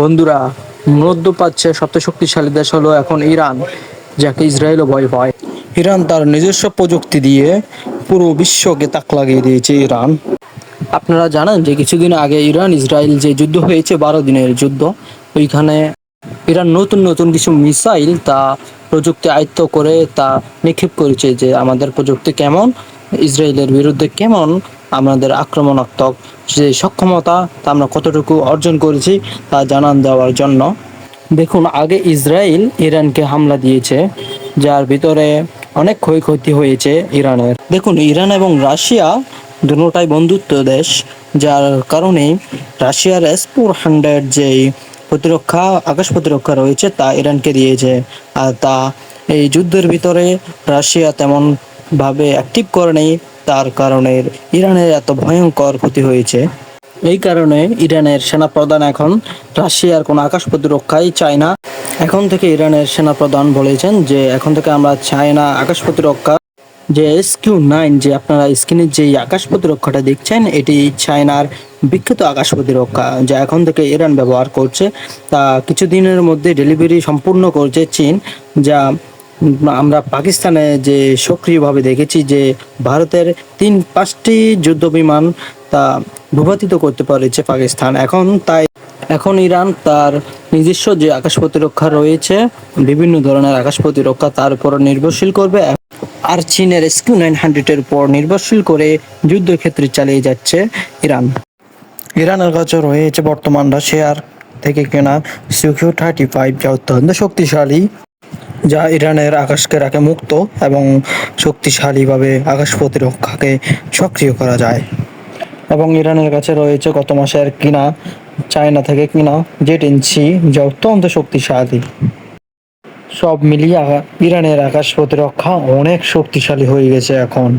বন্ধুরা, মধ্যপ্রাচ্যের সবচেয়ে শক্তিশালী দেশ হলো এখন ইরান, যাকে ইসরায়েলও ভয় পায়। ইরান তার নিজস্ব প্রযুক্তি দিয়ে পুরো বিশ্বকে তাক লাগিয়ে দিয়েছে ইরান। আপনারা জানেন যে কিছুদিন আগে ইরান, ইসরায়েল যে যুদ্ধ হয়েছে, বারো দিনের যুদ্ধ, ওইখানে ইরান নতুন নতুন কিছু মিসাইল তা প্রযুক্তি আয়ত্ত করে তা নিক্ষেপ করেছে যে আমাদের প্রযুক্তি কেমন, ইসরায়েলের বিরুদ্ধে কেমন আমাদের আক্রমণাত্মক যে সক্ষমতা তা আমরা কতটুকু অর্জন করেছি তা জানান দেওয়ার জন্য। দেখুন, আগে ইসরায়েল ইরানকে হামলা দিয়েছে, যার ভিতরে অনেক ক্ষয়ক্ষতি হয়েছে ইরানের। দেখুন, ইরান এবং রাশিয়া দুটোটাই বন্ধুত্ব দেশ, যার কারণে রাশিয়ার এস ফোর হান্ড্রেড যেই প্রতিরক্ষা, আকাশ প্রতিরক্ষা রয়েছে তা ইরানকে দিয়েছে। আর তা এই যুদ্ধের ভিতরে রাশিয়া তেমন ভাবে অ্যাক্টিভ করেনি তার কারণে ইরানের এত ভয়ঙ্কর ক্ষতি হয়েছে। এই কারণে ইরানের সেনাপ্রধান এখন রাশিয়ার কোনো আকাশ প্রতিরক্ষাই চায় না। এখন থেকে ইরানের সেনাপ্রধান বলেছেন যে, এখন থেকে আমরা চাই না আকাশ প্রতিরক্ষা। যে এস কিউ নাইন, যে আপনারা স্ক্রিনের যে আকাশ প্রতিরক্ষাটা দেখছেন, এটি চায়নার বিখ্যাত আকাশ প্রতিরক্ষা, যা এখন থেকে ইরান ব্যবহার করছে। তা কিছুদিনের মধ্যে ডেলিভারি সম্পূর্ণ করছে চীন, যা আমরা পাকিস্তানে যে সক্রিয়ভাবে দেখেছি যে ভারতের তিন পাঁচটি যুদ্ধ বিমান তা ভূপাতিত করতে পেরেছে পাকিস্তান। এখন তাই এখন ইরান তার নিজস্ব যে আকাশ প্রতিরক্ষা রয়েছে, বিভিন্ন ধরনের আকাশ প্রতিরক্ষা তার উপর নির্ভরশীল করবে আর চীনের এসকিউ নাইন হান্ড্রেডের উপর নির্ভরশীল করে যুদ্ধক্ষেত্রে চালিয়ে যাচ্ছে ইরান। ইরানের কাছে রয়েছে বর্তমান রাশিয়ার থেকে কেনা সিকিউ থার্টি ফাইভ যা অত্যন্ত শক্তিশালী যা ইরানের আকাশকে রাখে মুক্ত এবং শক্তিশালীভাবে আকাশ প্রতিরক্ষাকে সক্রিয় করা যায়। এবং ইরানের কাছে রয়েছে গত মাসের কিনা, চায়না থেকে কিনা জেট ইঞ্চি যা অত্যন্ত শক্তিশালী। সব মিলিয়ে ইরানের আকাশ প্রতিরক্ষা অনেক শক্তিশালী হয়ে গেছে এখন।